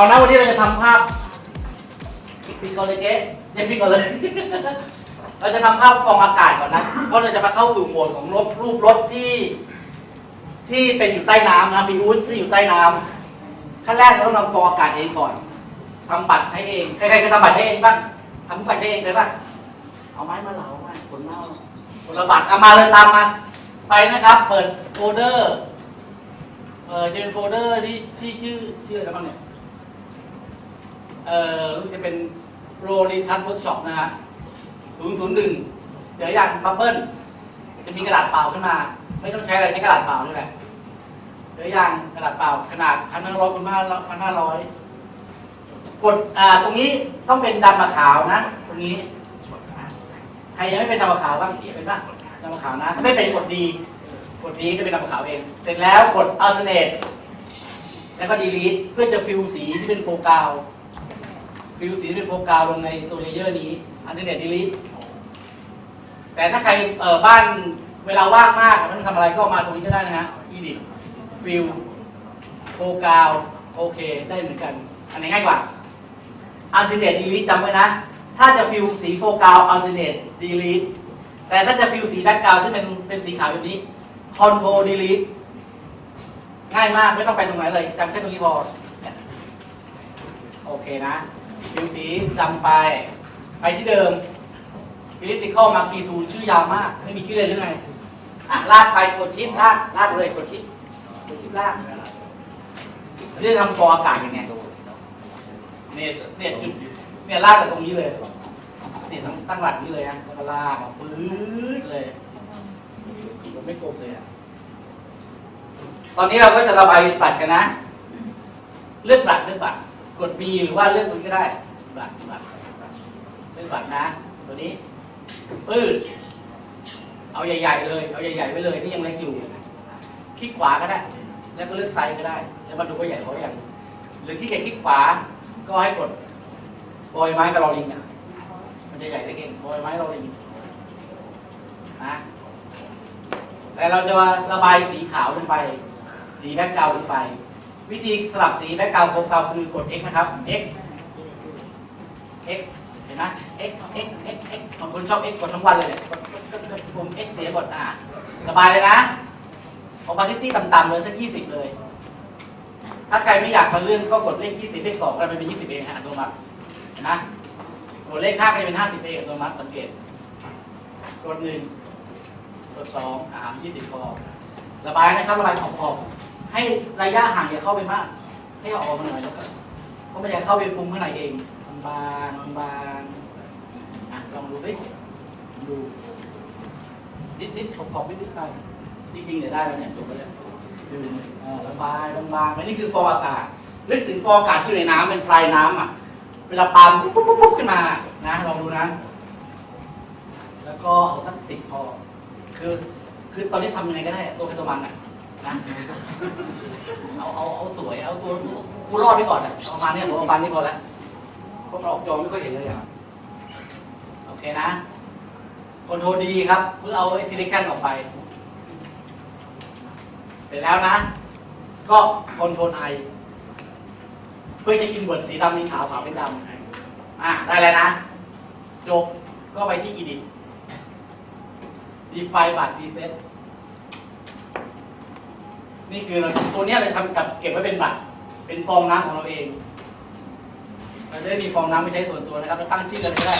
เอานะวันนี้เราจะทำภาพพิกก่อนเลยเจ๊เจ๊พิกก่อนเลย เราจะทำภาพกองอากาศก่อนนะ เพราะเราจะมาเข้าสู่โหมดของรถรูปรถที่ ที่เป็นอยู่ใต้น้ำนะมีอูดที่อยู่ใต้น้ำขั้นแรกเราต้องทำกองอากาศเองก่อนทำบัตรใช้เองใครๆก็ทำบัตรใช้เองบ้างทำบัตรใช้เองเลยป่ะเอาไม้มาเหลามาขนเมาคนละบัตรเอามาเลยตามมาไปนะครับ เปิดโฟลเดอร์เออจะเป็นโฟลเดอร์ที่ที่ชื่อชื่ออะไรบ้างเนี่ย เอ่อรู้สึกจะเป็นโรลิทันเวิร์กช็อปนะฮะ001 เดี๋ยวอย่างบับเบิ้ลจะมีกระดาษเปล่าขึ้นมา ไม่ต้องใช้อะไรใช้กระดาษเปล่านี่แหละเดี๋ยวอย่างกระดาษเปล่าขนาดพันห้าร้อยคูณพันห้าร้อยกดอ่าตรงนี้ต้องเป็นดำกับขาวนะ ตรงนี้ ใครยังไม่เป็นดำกับขาวบ้างเป็นป่ะดำกับขาวนะ ถ้าไม่เป็นกดดี กดดีก็เป็นดำกับขาวเอง เสร็จแล้วกด alternate แล้วก็ delete เพื่อจะฟิลสีที่เป็นโฟกัส ฟิลสีเป็นโฟกัสลงในตัวเลเยอร์นี้ alternate delete แต่ถ้าใครเอ่อบ้านเวลาว่างมากไม่ต้องทำอะไรก็มาตรงนี้ก็ได้นะฮะ edit fill โฟกัสโอเคได้เหมือนกัน อันไหนง่ายกว่า alternate delete จำไว้นะ ถ้าจะฟิลสีโฟกัส alternate delete แต่ถ้าจะฟิลสีแบ็กกราวที่เป็นเป็นสีขาวแบบนี้ control delete ง่ายมากไม่ต้องไปตรงไหนเลยจำแค่ตรงนี้พอโอเคนะ ฟิลสีจำไป ไปที่เดิม elliptical marquee tool ชื่อยาวมาก ไม่มีชื่อเลยหรือไง อะ ลากไปกดชิปลาก ลากเลยกดชิปกดชิปลากเรื่องทำกองอากาศยังไงเนี่ยเนี่ยจุดเนี่ยลากจากตรงนี้เลยเนี่ยตั้งตั้งหลักนี้เลยนะแล้วก็ลากปื๊ดเลยมันไม่กลมเลยอะตอนนี้เราก็จะระบายบัตรกันนะ เลือกบัตรเลือกบัตร กด B หรือว่าเลือกตัวนี้ก็ได้ บัตรบัตรเลือกบัตรนะ ตัวนี้ปืดเอาใหญ่ๆเลย เอาใหญ่ๆไว้เลย นี่ยังเล็กอยู่คลิกขวาก็ได้ แล้วก็เลือกไซส์ก็ได้ แล้วมาดูว่าใหญ่เขาอย่าง หรือที่แกคลิกขวา ก็ให้กดบอยไม้กับรอลิงอะมันจะใหญ่ได้เก่งบอยไม้รอลิงนะแต่เราจะระบายสีขาวลงไป สีแบ็กกราวด์ลงไป วิธีสลับสีแบ็กกราวด์โฟกัสคือกด X นะครับ X X เห็นไหม X X X X บางคนชอบ X กดทั้งวันเลยเนี่ยกดกดกดกดปุ่ม X เสียกดอะระบายเลยนะ opacity ต่ำๆเลยสัก 20 เลย ถ้าใครไม่อยากมาเลื่อนก็กดเลข 20 เลข2ก็มันเป็น 20 เองฮะอัตโนมัติเห็นไหมกดเลข5ก็จะเป็น 50 เองอัตโนมัติสังเกต กด1กด2อ่า20พอระบายนะครับระบายขอบขอบ ให้ระยะห่างอย่าเข้าไปมาก ให้เอาออกมาหน่อยแล้วก็ก็ไม่อยากเข้าไปฟุ้งข้างในเองบางๆบางๆอะลองดูสิดูนิดๆขอบขอบๆนิดๆไปจริงๆเดี๋ยวได้แล้วเนี่ยจบแล้วเนี่ยดูเออระบายบางๆอันนี้คือฟองอากาศนึกถึงฟองอากาศที่อยู่ในน้ำเป็นปลายน้ำอะเวลาปาล์มปุ๊บปุ๊บปุ๊บขึ้นมานะลองดูนะ แล้วก็เอาสักสิบพอคือคือตอนนี้ทำยังไงก็ได้ตัวใครตัวมันอะ นะเอาเอาเอาสวยเอาตัวกูรอดไปก่อนอะเอาประมาณเนี้ยผมเอาประมาณนี้พอแล้วพวกเราออกจอไม่ค่อยเห็นเลยอะโอเคนะคอนโทรดีครับ เพื่อเอาไอ้ selection ออกไป เสร็จแล้วนะ ก็คอนโทรไอเพื่อจะอินเวิร์ตสีดำเป็นขาวขาวเป็นดำอะได้แล้วนะ จบก็ไปที่ edit define บัตร reset นี่คือเราตัวนี้เราทำกับเก็บไว้เป็นบัตร เป็นฟองน้ำของเราเองเราจะได้มีฟองน้ำไม่ใช้ส่วนตัวนะครับเราตั้งชื่ออะไรก็ได้